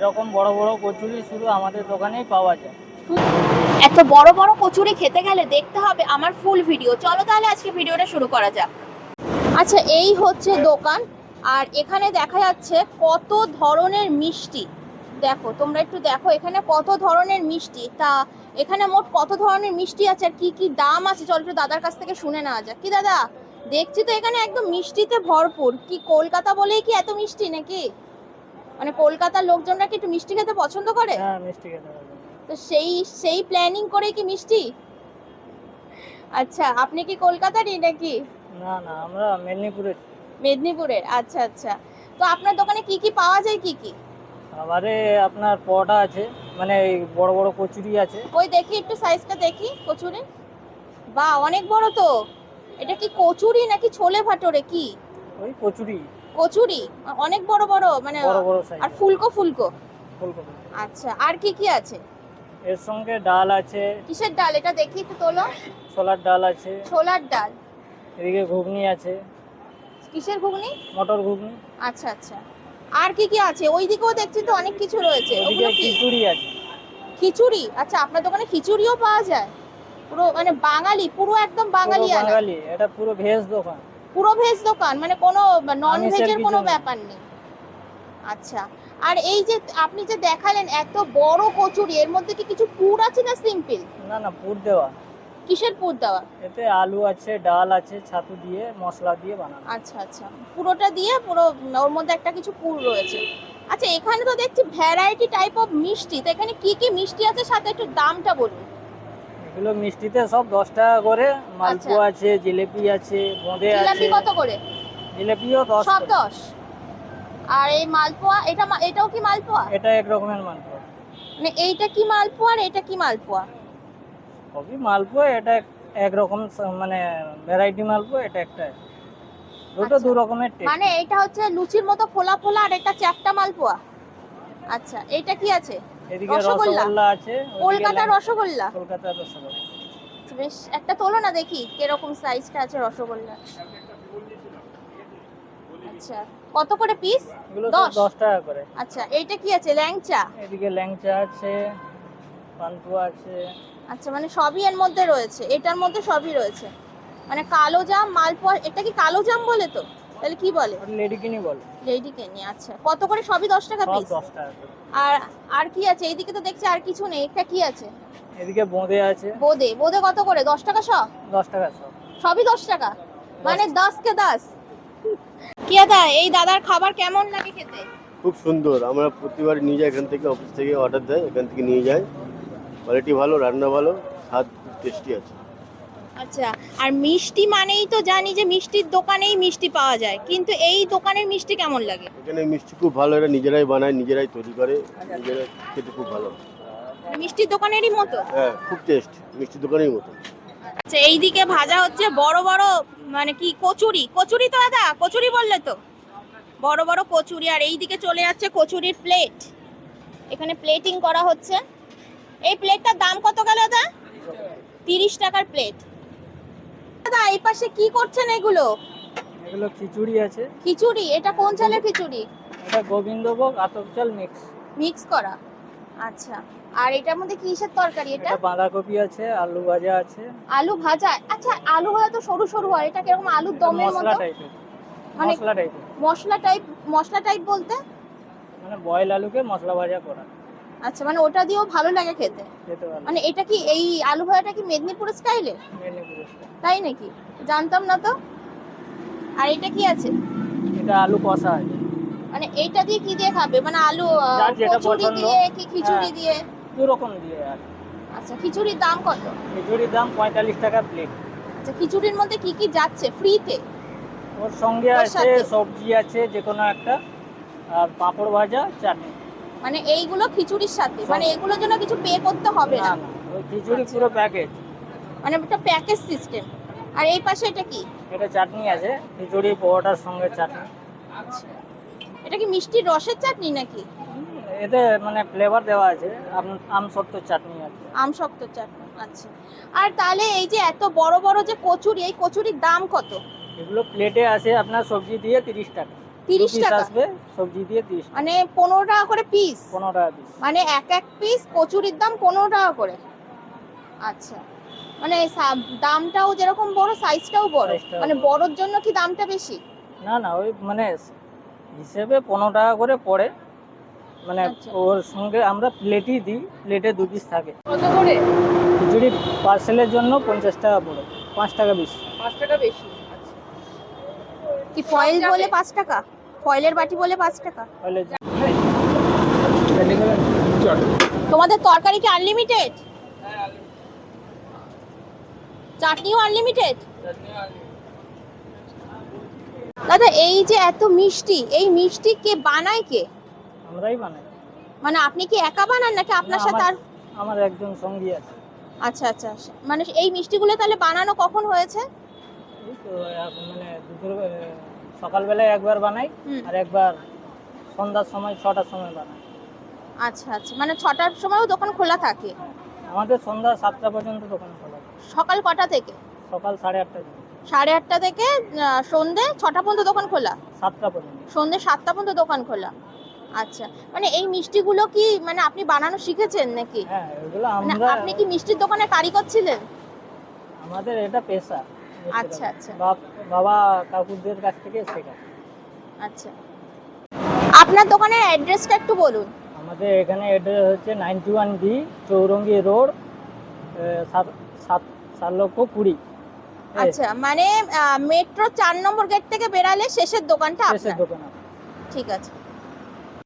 এরকম বড় বড় কচুরি শুধু আমাদের দোকানেই পাওয়া যায়। এত বড় বড় কচুরি খেতে গেলে দেখতে হবে আমার ফুল ভিডিও চলো তাহলে আজকে ভিডিওটা শুরু করা যাক। আচ্ছা এই হচ্ছে দোকান। আর এখানে দেখা যাচ্ছে কত ধরনের মিষ্টি। দেখো, তোমরা একটু দেখো, এখানে কত ধরনের মিষ্টি। তা এখানে মোট কত ধরনের মিষ্টি আছে আর কি কি দাম আছে? চল একটু দাদার কাছ থেকে শুনে নেওয়া যাক। কি দাদা? দেখছি তো এখানে একদম মিষ্টিতে ভরপুর। কি, কলকাতা বলেই কি এত মিষ্টি নাকি? মানে কলকাতার লোকজনরা কি একটু মিষ্টি খেতে পছন্দ করে? হ্যাঁ মিষ্টি খেতে তো সেই সেই প্ল্যানিং করে কি মিষ্টি? আচ্ছা আপনি কি কলকাতারই নাকি? না না আমরা মেদিনীপুরের মেদিনীপুরের আচ্ছা আচ্ছা। তো আপনার দোকানে কি কি পাওয়া যায় কি কি? খাবারে আপনার পরোটা আছে মানে এই বড় বড় কচুরি আছে। ওই দেখি একটু সাইজটা দেখি কচুরি। বা অনেক বড় তো। এটা কি কচুরি নাকি ছোলে ভাটোরে কি? ওই কচুরি। কচুরি? অনেক বড় বড় মানে বড় আর ফুলকো ফুলকো? ফুলকপি আচ্ছা আর কি কি আছে? এর সঙ্গে ডাল আছে। কিসের ডাল? এটা দেখি একটু তোলো। ছোলার ডাল আছে। ছোলার ডাল। এদিকে ঘুগনি আছে। কিসের ঘুগনি? মটর ঘুগনি। আচ্ছা আচ্ছা। আর কি কি আছে? ওই দিকেও দেখছি তো অনেক কিছু রয়েছে। ওগুলো কি? খিচুড়ি আছে। খিচুড়ি? আচ্ছা আপনার দোকানে খিচুড়িও পাওয়া যায়? পুরো মানে বাঙালি পুরো একদম বাঙালি পুরো বাঙালি। এটা পুরো ভেজ দোকান। পুরো ভেজ দোকান মানে কোনো নন ভেজের কোনো ব্যাপার নেই। আচ্ছা আর এই যে আপনি যে দেখালেন এত বড় কচুরি এর মধ্যে কি কিছু পুর আছে না সিম্পল না না পুর দেওয়া। কিসের পুর দেওয়া? এতে আলু আছে ডাল আছে ছাতু দিয়ে মশলা দিয়ে বানানো। আচ্ছা আচ্ছা পুরোটা দিয়ে পুরো ওর মধ্যে একটা কিছু পুর রয়েছে। আচ্ছা এখানে তো দেখছি ভ্যারাইটি টাইপ অফ মিষ্টি তো এখানে কি কি মিষ্টি আছে সাথে একটু দামটা বলুন। এগুলো মিষ্টিতে সব দশ টাকা করে মালপোয়া আছে জিলেপি আছে বোঁদে আছে। জিলাপি কত করে? জিলেপিও দশ সব দশ? আর এই মালপোয়া এটা এটাও কি মালপোয়া? এটা এক রকমের মালপোয়া। মানে এইটা কি মালপোয়া আর এটা কি মালপোয়া? সবই মালপোয়া এটা এক- রকম মানে ভ্যারাইটি মালপোয়া এটা একটা। দুটো আচ্ছা। দু রকমের টেস্ট মানে এটা হচ্ছে লুচির মতো ফোলা ফোলা আর এটা চ্যাপটা মালপোয়া। আচ্ছা এটা কি আছে? এদিকে রসগোল্লা? আছে ওদিকে কলকাতার রসগোল্লা? কলকাতার রসগোল্লা। বেশ একটা তোলো না দেখি কীরকম সাইজটা আছে রসগোল্লা। আচ্ছা কত করে পিস দশ? দশ টাকা করে। আচ্ছা এইটা কি আছে ল্যাংচা? এদিকে ল্যাংচা আছে পান্তুয়া আছে। আচ্ছা মানে সবই এর মধ্যে রয়েছে এটার মধ্যে সবই রয়েছে। মানে কালো জাম মালপোয়া এটা কি কালো জাম বলে তো? তাহলে কি বলে? লেডি কিনি বলে। লেডি কেনি আচ্ছা। কত করে? সবই দশ টাকা সব পিস দশ টাকা আর আর কি আছে? এইদিকে তো দেখছি আর কিছু নেই। এটা কি আছে? এদিকে বোঁদে আছে। বোদে। বোদে কত করে? দশ টাকা শ? দশ টাকা সব সবই দশ টাকা? মানে দশ কে দশ কি দাদা এই দাদার খাবার কেমন লাগে খেতে? খুব সুন্দর। আমরা প্রতিবার নিয়ে যাই এখান থেকে অফিস থেকে অর্ডার দেয় এখান থেকে নিয়ে যাই কোয়ালিটি ভালো রান্না ভালো স্বাদ টেস্টি আছে। আচ্ছা আর মিষ্টি মানেই তো জানি যে মিষ্টির দোকানেই মিষ্টি পাওয়া যায় কিন্তু এই দোকানের মিষ্টি কেমন লাগে? এখানে মিষ্টি খুব ভালো এরা নিজেরাই বানায় নিজেরাই তৈরি করে নিজেরাই খেতে খুব ভালো মিষ্টির দোকানেরই মতো? হ্যাঁ খুব টেস্ট মিষ্টি দোকানেরই মতো। আচ্ছা এইদিকে ভাজা হচ্ছে বড় বড় মানে কি কচুরি? কচুরি তো দাদা কচুরি বললে তো। বড় বড় কচুরি আর এইদিকে চলে যাচ্ছে কচুরির প্লেট এখানে প্লেটিং করা হচ্ছে। এই প্লেটটার দাম কত গেল দাদা? তিরিশ টাকার প্লেট দাদা এই পাশে কি করছেন এগুলো? এগুলো খিচুড়ি আছে। খিচুড়ি? এটা কোন চালের খিচুড়ি? এটা গোবিন্দভোগ আতপ চাল মিক্স। মিক্স করা। আচ্ছা। আর এটার মধ্যে কিসের তরকারি এটা? বাঁধাকপি আছে আলু ভাজা আছে। আলু ভাজা? আচ্ছা আলু ভাজা তো সরু সরু হয় এটা কীরকম আলুর দমের মশলা মতো? টাইপের মানে মশলা টাইপের মশলা টাইপ মশলা টাইপ বলতে? মানে বয়েল আলুকে মশলা ভাজা করা। আচ্ছা মানে ওটা দিয়েও ভালো লাগে খেতে? মানে এটা কি এই আলু ভাজাটা কি মেদিনীপুর স্টাইলে? তাই নাকি? জানতাম না তো। আর এটা কি আছে? এটা আলু কষা আছে মানে এইটা দিয়ে কি দিয়ে খাবে? মানে আলু কচুরি দিয়ে কি খিচুড়ি হ্যাঁ। দিয়ে? দু রকম দিয়ে আর আচ্ছা খিচুড়ির দাম কত? খিচুড়ির দাম পঁয়তাল্লিশ টাকা প্লেট আচ্ছা খিচুড়ির মধ্যে কি কি যাচ্ছে? ফ্রিতে ওর সঙ্গে আছে সবজি আছে যে কোনো একটা। আর পাঁপড় ভাজা চাটনি। মানে এইগুলো খিচুড়ির সাথে। মানে এগুলোর জন্য কিছু পে করতে হবে না। খিচুড়ি আচ্ছা। পুরো প্যাকেজ মানে একটা প্যাকেজ সিস্টেম আর এই পাশে এটা কি? এটা চাটনি আছে খিচুড়ি পরোটার সঙ্গে চাটনি। আচ্ছা। এটা কি মিষ্টি রসের চাটনি নাকি? এতে মানে ফ্লেভার দেওয়া আছে আম- সত্য চাটনি আছে আম শক্ত চাটনি আচ্ছা। আর তাহলে এই যে এত বড় বড় যে কচুরি এই কচুরির দাম কত? এগুলো প্লেটে আছে আপনার সবজি দিয়ে তিরিশ টাকা। তিরিশ টাকা। আসবে সবজি দিয়ে তিরিশ মানে পনেরো টাকা করে পিস পনেরো টাকা পিস মানে এক এক পিস কচুরির দাম পনেরো টাকা করে। আচ্ছা। মানে দামটাও যেরকম বড় সাইজটাও বড়। মানে বড়। বড়র জন্য কি দামটা বেশি? না না ওই মানে হিসেবে পনেরো টাকা করে পড়ে। মানে আচ্ছা। ওর সঙ্গে আমরা প্লেটই দিই প্লেটে দু পিস থাকে। কত করে? খিচুড়ি পার্সেলের জন্য পঞ্চাশ টাকা পড়ে পাঁচ টাকা বেশি। পাঁচ টাকা বেশি। কি ফয়েল বলে পাঁচ টাকা? ফয়েলের বাটি বলে পাঁচ টাকা। তোমাদের তরকারি কি আনলিমিটেড চাটনিও আনলিমিটেড দাদা এই যে এত মিষ্টি এই মিষ্টি কে বানায় কে? আমরাই বানাই। মানে আপনি কি একা বানান নাকি আপনার সাথে আর আমার- একজন সঙ্গী আছে। আচ্ছা আচ্ছা আচ্ছা। মানে এই মিষ্টিগুলো তাহলে বানানো কখন হয়েছে? এই তো মানে দুপুর সকালবেলায় একবার বানাই। আর একবার সন্ধ্যার সময় ছটার সময় বানাই। আচ্ছা আচ্ছা। মানে ছটার সময়ও দোকান খোলা থাকে? আমাদের সন্ধ্যা সাতটা পর্যন্ত দোকান খোলা থাকে। সকাল কটা থেকে? সকাল সাড়ে আটটা সাড়ে আটটা থেকে আহ, সন্ধে ছটা পর্যন্ত দোকান খোলা? সাতটা পর্যন্ত। সন্ধে সাতটা পর্যন্ত দোকান খোলা? আচ্ছা। মানে এই মিষ্টিগুলো কি মানে আপনি বানানো শিখেছেন নাকি? হ্যাঁ এগুলো মানে আমরা আপনি কি মিষ্টির দোকানে কারিগর ছিলেন? আমাদের এটা পেশা। আচ্ছা, আচ্ছা। বাবা কাকুদের কাছ থেকে শেখা। আচ্ছা। আপনার দোকানের অ্যাড্রেসটা একটু বলুন। আমাদের এখানে অ্যাড্রেস হচ্ছে ninety one B Chowringhee road সাত সাত সাত লক্ষ কুড়ি। আচ্ছা মানে মেট্রো চার নম্বর গেট থেকে বেরালে শেষের দোকানটা শেষের আপনার। ঠিক আছে।